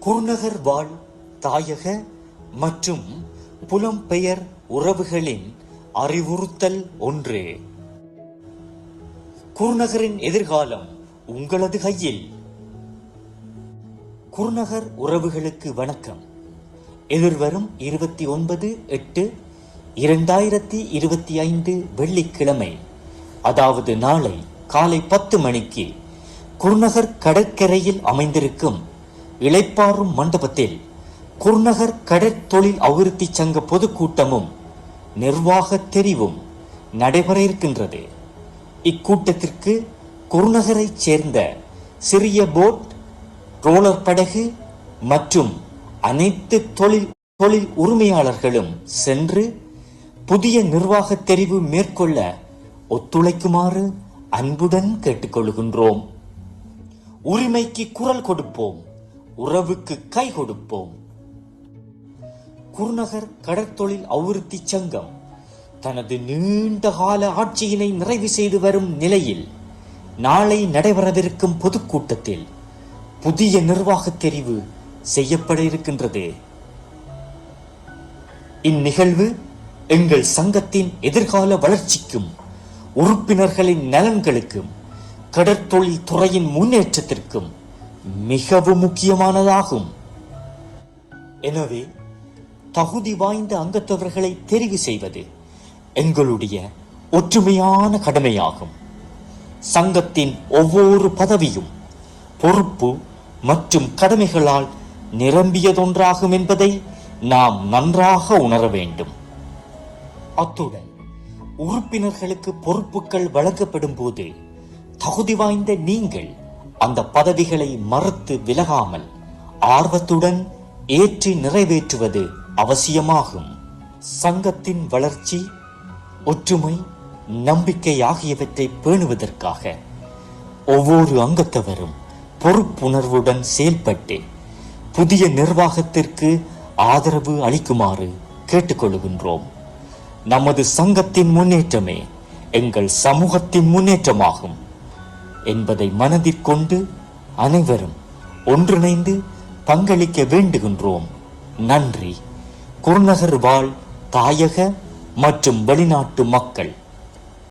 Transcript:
குருநகர் வாழ் தாயக மற்றும் புலம்பெயர் உறவுகளின் அறிவுறுத்தல் ஒன்று. குருநகரின் எதிர்காலம் உங்களது கையில். குருநகர் உறவுகளுக்கு வணக்கம். எதிர்வரும் இருபத்தி ஒன்பது எட்டு இரண்டாயிரத்தி இருபத்தி ஐந்து வெள்ளிக்கிழமை அதாவது நாளை காலை பத்து மணிக்கு குருநகர் கடற்கரையில் அமைந்திருக்கும் இளைப்பாறும் மண்டபத்தில் குருநகர் கடற்தொழில் அபிவிருத்தி சங்க பொதுக்கூட்டமும் நிர்வாக தெரிவும் நடைபெற இருக்கின்றது. இக்கூட்டத்திற்கு குருநகரைச் சேர்ந்த சிறிய போட் ரோலர் படகு மற்றும் அனைத்து தொழில் தொழில் உரிமையாளர்களும் சென்று புதிய நிர்வாக தெரிவு மேற்கொள்ள ஒத்துழைக்குமாறு அன்புடன் கேட்டுக்கொள்கின்றோம். உரிமைக்கு குரல் கொடுப்போம். உறவுக்கு கை கொடுப்போம். குருநகர் கடற்தொழில் அபிவிருத்தி சங்கம் தனது நீண்ட கால ஆட்சியினை நிறைவு செய்து வரும் நிலையில் நாளை நடைபெறவிருக்கும் பொதுக்கூட்டத்தில் புதிய நிர்வாக தெரிவு செய்யப்பட இருக்கின்றது. இந்நிகழ்வு எங்கள் சங்கத்தின் எதிர்கால வளர்ச்சிக்கும் உறுப்பினர்களின் நலன்களுக்கும் கடற்தொழில் துறையின் முன்னேற்றத்திற்கும் மிகவும் முக்கியமானதாகும். எனவே தகுதி வாய்ந்த அங்கத்தவர்களை தெரிவு செய்வது எங்களுடைய ஒற்றுமையான கடமையாகும். சங்கத்தின் ஒவ்வொரு பதவியும் பொறுப்பு மற்றும் கடமைகளால் நிரம்பியதொன்றாகும் என்பதை நாம் நன்றாக உணர வேண்டும். அத்துடன் உறுப்பினர்களுக்கு பொறுப்புகள் வழங்கப்படும் போது தகுதி வாய்ந்த நீங்கள் அந்த பதவிகளை மறுத்து விலகாமல் ஆர்வத்துடன் ஏற்றி நிறைவேற்றுவது அவசியமாகும். சங்கத்தின் வளர்ச்சி ஒற்றுமை நம்பிக்கை ஆகியவற்றை பேணுவதற்காக ஒவ்வொரு அங்கத்தவரும் பொறுப்புணர்வுடன் செயல்பட்டு புதிய நிர்வாகத்திற்கு ஆதரவு அளிக்குமாறு கேட்டுக்கொள்கின்றோம். நமது சங்கத்தின் முன்னேற்றமே எங்கள் சமூகத்தின் முன்னேற்றமாகும். என்பதை மனதிற்கொண்டு அனைவரும் ஒன்றிணைந்து பங்களிக்க வேண்டுகின்றோம். நன்றி. குருநகர் வாழ் தாயக மற்றும் வெளிநாட்டு மக்கள்.